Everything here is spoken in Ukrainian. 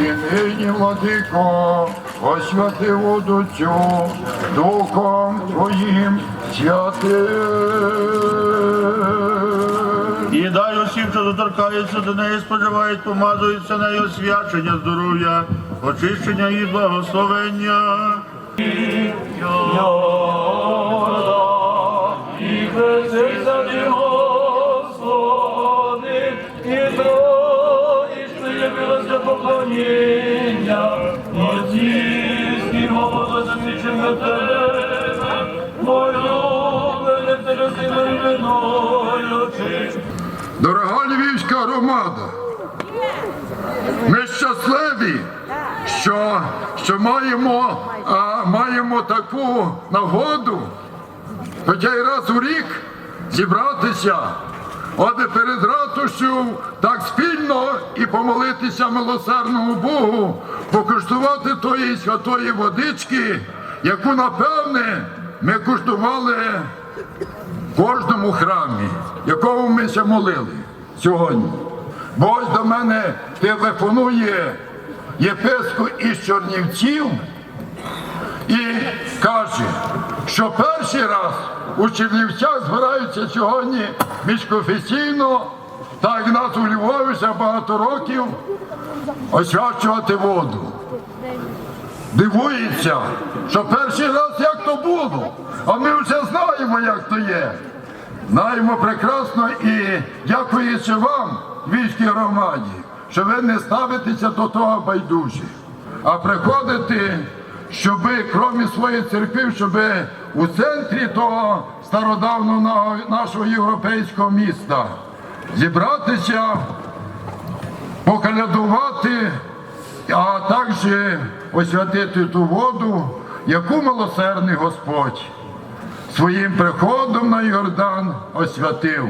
нині, владико, освяти воду цю Духом Твоїм святим. І дай усім, що доторкаються до неї, споживають, помазуються нею освячення, здоров'я, очищення і благословення. Поклоніння, і з'їзді Господа замічим на тебе, ти розсилий виною. Дорога львівська громада, ми щасливі, що, що маємо, а, маємо таку нагоду, хоча й раз у рік зібратися, аби перед ратушю так спільно і помолитися милосердному Богу, покуштувати тої святої водички, яку, напевне, ми куштували в кожному храмі, якому ми ще молили сьогодні. Бо ось до мене телефонує єпископ із Чорнівців і каже, що перший раз у Чернівцях збираються сьогодні міжконфесійно, так як нас у Львові вже багато років, освячувати воду дивується, що перший раз як то було, а ми вже знаємо, як то є. Знаємо прекрасно і дякуючи вам, війській громаді, що ви не ставитеся до того байдужі, а приходите, щоби, крім своєї церкви, щоби у центрі того стародавнього нашого європейського міста зібратися, покалядувати а також освятити ту воду, яку милосердний Господь своїм приходом на Йордан освятив.